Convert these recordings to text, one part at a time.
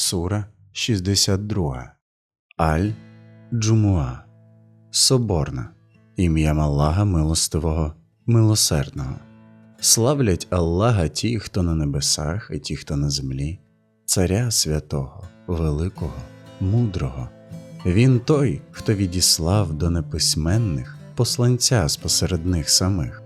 Сура 62. Аль Джумуа. Соборна. Ім'ям Аллаха Милостивого, Милосердного. Славлять Аллаха ті, хто на небесах, і ті, хто на землі, Царя святого, великого, мудрого. Він той, хто відіслав до неписьменних посланця спосеред них самих.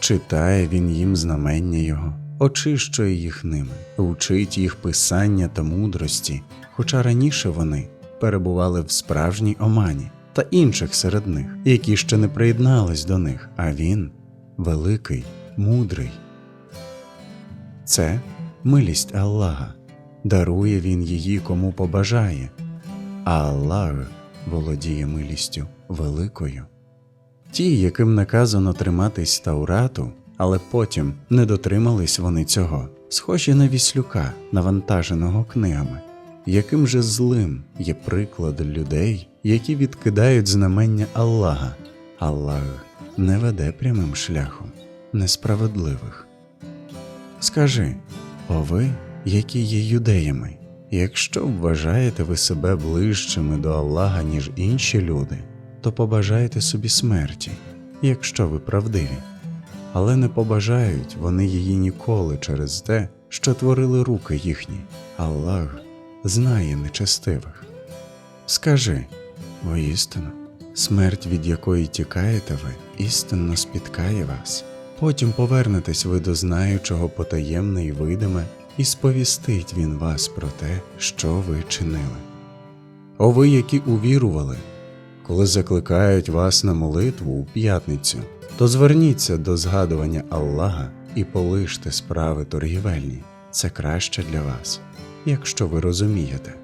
Читає він їм знамення Його, очищує їх ними, учить їх писання та мудрості, хоча раніше вони перебували в справжній омані та інших серед них, які ще не приєднались до них, а він великий, мудрий. Це милість Аллаха, дарує він її кому побажає, а Аллах володіє милістю великою. Ті, яким наказано триматись Таурату, але потім не дотримались вони цього, схожі на віслюка, навантаженого книгами. Яким же злим є приклад людей, які відкидають знамення Аллаха. Аллах не веде прямим шляхом несправедливих. Скажи, о ви, які є юдеями, якщо вважаєте ви себе ближчими до Аллаха, ніж інші люди, то побажайте собі смерті, якщо ви правдиві, але не побажають вони її ніколи через те, що творили руки їхні. Аллах знає нечестивих. Скажи, воістину, смерть, від якої тікаєте ви, істинно спіткає вас. Потім повернетесь ви до знаючого потаємне і видиме, і сповістить він вас про те, що ви чинили. О ви, які увірували, коли закликають вас на молитву у п'ятницю, то зверніться до згадування Аллаха і полиште справи торгівельні. Це краще для вас, якщо ви розумієте.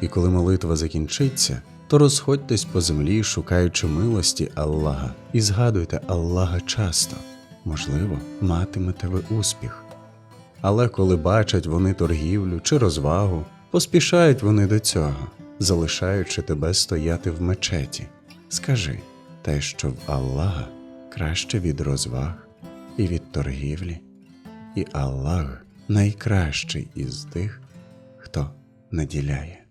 І коли молитва закінчиться, то розходьтесь по землі, шукаючи милості Аллаха, і згадуйте Аллаха часто, можливо, матимете ви успіх. Але коли бачать вони торгівлю чи розвагу, поспішають вони до цього, залишаючи тебе стояти в мечеті. Скажи те, що в Аллаха краще від розваг і від торгівлі, і Аллах найкращий із тих, хто наділяє.